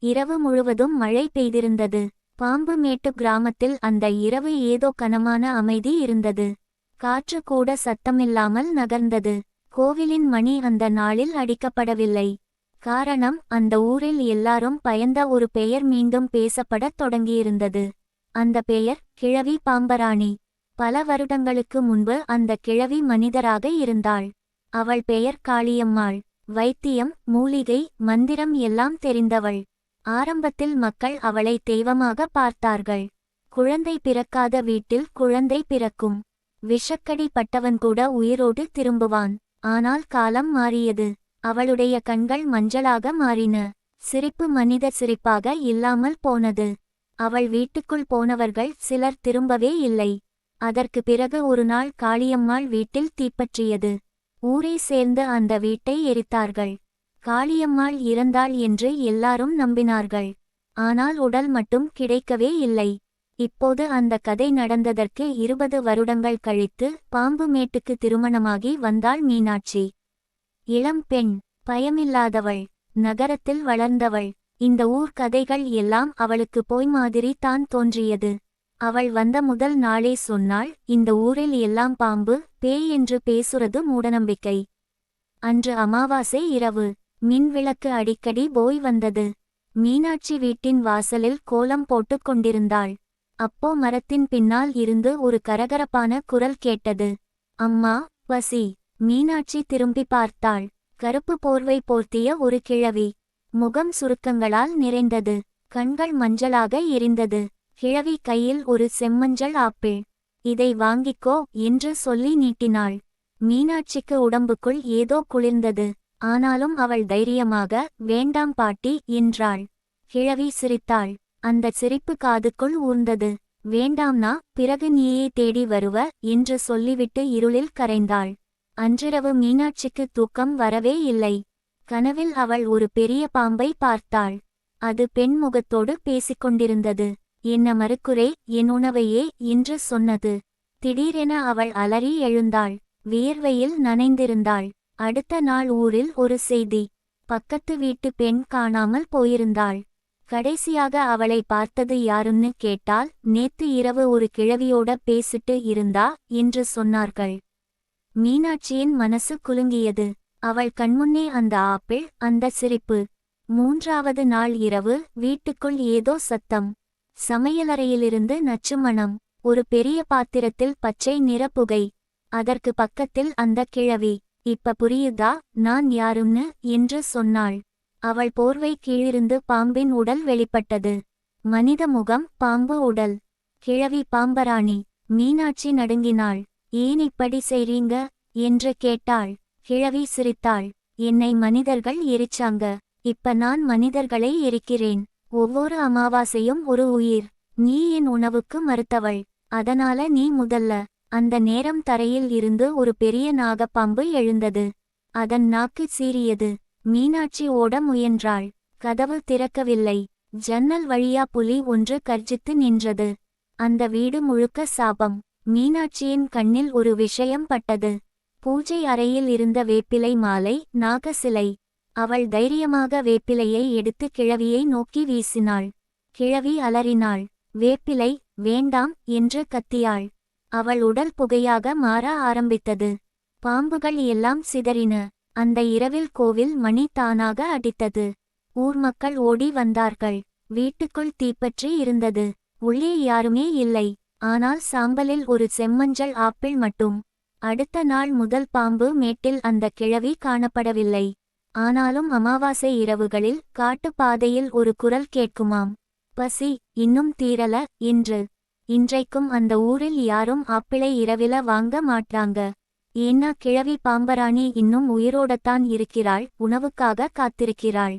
இரவு முழுவதும் மழை பெய்திருந்தது. பாம்பு மேட்டு கிராமத்தில் அந்த இரவு ஏதோ கனமான அமைதி இருந்தது. காற்று கூட சத்தமில்லாமல் நகர்ந்தது. கோவிலின் மணி அந்த நாளில் அடிக்கப்படவில்லை. காரணம் அந்த ஊரில் எல்லாரும் பயந்த ஒரு பெயர் மீண்டும் பேசப்படத் தொடங்கியிருந்தது. அந்த பெயர் கிழவி பாம்பராணி. பல வருடங்களுக்கு முன்பு அந்த கிழவி மனிதராக இருந்தாள். அவள் பெயர் காளியம்மாள். வைத்தியம் மூலிகை மந்திரம் எல்லாம் தெரிந்தவள். ஆரம்பத்தில் மக்கள் அவளை தெய்வமாக பார்த்தார்கள். குழந்தை பிறக்காத வீட்டில் குழந்தை பிறக்கும். விஷக்கடி பட்டவன் கூட உயிரோடு திரும்புவான். ஆனால் காலம் மாறியது. அவளுடைய கண்கள் மஞ்சளாக மாறின. சிரிப்பு மனித சிரிப்பாக இல்லாமல் போனது. அவள் வீட்டுக்குள் போனவர்கள் சிலர் திரும்பவே இல்லை. அதற்கு பிறகு ஒரு நாள் காளியம்மாள் வீட்டில் தீப்பற்றியது. ஊரை சேர்ந்து அந்த வீட்டை எரித்தார்கள். காளியம்மாள் இறந்தாள் என்று எல்லாரும் நம்பினார்கள். ஆனால் உடல் மட்டும் கிடைக்கவே இல்லை. இப்போது அந்த கதை நடந்ததற்கு இருபது வருடங்கள் கழித்து பாம்பு மேட்டுக்கு திருமணமாகி வந்தாள் மீனாட்சி. இளம் பெண் பயமில்லாதவள் நகரத்தில் வளர்ந்தவள். இந்த ஊர் கதைகள் எல்லாம் அவளுக்கு போய் மாதிரி தான் தோன்றியது. அவள் வந்த முதல் நாளே சொன்னாள் இந்த ஊரில் எல்லாம் பாம்பு பேய் என்று பேசுறது மூடநம்பிக்கை. அன்று அமாவாசை இரவு. மின் விளக்கு அடிக்கடி போய் வந்தது. மீனாட்சி வீட்டின் வாசலில் கோலம் போட்டுக் கொண்டிருந்தாள். அப்போ மரத்தின் பின்னால் இருந்து ஒரு கரகரப்பான குரல் கேட்டது. அம்மா பசி மீனாட்சி திரும்பி பார்த்தாள். கருப்பு போர்வை போர்த்திய ஒரு கிழவி. முகம் சுருக்கங்களால் நிறைந்தது. கண்கள் மஞ்சளாக எரிந்தது. கிழவி கையில் ஒரு செம்மஞ்சள் ஆப்பிள். இதை வாங்கிக்கோ என்று சொல்லி நீட்டினாள். மீனாட்சிக்கு உடம்புக்குள் ஏதோ குளிர்ந்தது. ஆனாலும் அவள் தைரியமாக வேண்டாம் பாட்டி என்றாள். கிழவி சிரித்தாள். அந்த சிரிப்பு காதுக்குள் ஊர்ந்தது. வேண்டாம்னா பிறகு நீயே தேடி வருவ என்று சொல்லிவிட்டு இருளில் கரைந்தாள். அன்றிரவு மீனாட்சிக்கு தூக்கம் வரவே இல்லை. கனவில் அவள் ஒரு பெரிய பாம்பை பார்த்தாள். அது பெண் முகத்தோடு பேசிக்கொண்டிருந்தது. என்ன மறுக்குறே என் உணவையே என்று சொன்னது. திடீரென அவள் அலறி எழுந்தாள். வியர்வையில் நனைந்திருந்தாள். அடுத்த நாள் ஊரில் ஒரு செய்தி. பக்கத்து வீட்டு பெண் காணாமல் போயிருந்தாள். கடைசியாக அவளை பார்த்தது யாருன்னு கேட்டால் நேத்து இரவு ஒரு கிழவியோட பேசிட்டு இருந்தா என்று சொன்னார்கள். மீனாட்சியின் மனசு குலுங்கியது. அவள் கண்முன்னே அந்த ஆப்பிள் அந்த சிரிப்பு. மூன்றாவது நாள் இரவு வீட்டுக்குள் ஏதோ சத்தம். சமையலறையிலிருந்து நச்சு மணம் ஒரு பெரிய பாத்திரத்தில் பச்சை நிற புகை. அதற்கு பக்கத்தில் அந்த கிழவி. இப்ப புரியுதா? நான் யாரும்னு? என்று சொன்னாள். அவள் போர்வை கீழிருந்து பாம்பின் உடல் வெளிப்பட்டது. மனித முகம் பாம்பு உடல். கிழவி பாம்பராணி மீனாட்சி நடுங்கினாள். ஏன் இப்படி செய்றீங்க? என்று கேட்டாள். கிழவி சிரித்தாள். என்னை மனிதர்கள் எரிச்சாங்க. இப்ப நான் மனிதர்களை எரிக்கிறேன். ஒவ்வொரு அமாவாசையும் ஒரு உயிர். நீ என் உணவுக்கு மறுத்தவள். அதனால நீ முதல்ல அந்த நேரம் தரையில் இருந்து ஒரு பெரிய நாகப்பாம்பு எழுந்தது. அதன் நாக்கு சீறியது. மீனாட்சி ஓட முயன்றாள். கதவு திறக்கவில்லை. ஜன்னல் வழியா புலி ஒன்று கர்ஜித்து நின்றது. அந்த வீடு முழுக்க சாபம். மீனாட்சியின் கண்ணில் ஒரு விஷயம் பட்டது. பூஜை அறையில் இருந்த வேப்பிலை மாலை நாகசிலை. அவள் தைரியமாக வேப்பிலையை எடுத்து கிழவியை நோக்கி வீசினாள். கிழவி அலறினாள். வேப்பிலை வேண்டாம் என்று கத்தியாள். அவள் உடல் புகையாக மாற ஆரம்பித்தது. பாம்புகள் எல்லாம் சிதறின. அந்த இரவில் கோவில் மணி தானாக அடித்தது. ஊர் மக்கள் ஓடி வந்தார்கள். வீட்டுக்குள் தீப்பற்றி இருந்தது. உள்ளே யாருமே இல்லை. ஆனால் சாம்பலில் ஒரு செம்மஞ்சள் ஆப்பிள் மட்டும். அடுத்த நாள் முதல் பாம்பு மேட்டில் அந்த கிழவி காணப்படவில்லை. ஆனாலும் அமாவாசை இரவுகளில் காட்டுப்பாதையில் ஒரு குரல் கேட்குமாம். பசி இன்னும் தீரல என்று. இன்றைக்கும் அந்த ஊரில் யாரும் ஆப்பிளை இரவில வாங்க மாட்டாங்க. ஏன்னா கிழவி பாம்பராணி இன்னும் உயிரோடத்தான் இருக்கிறாள் உணவுக்காக காத்திருக்கிறாள்.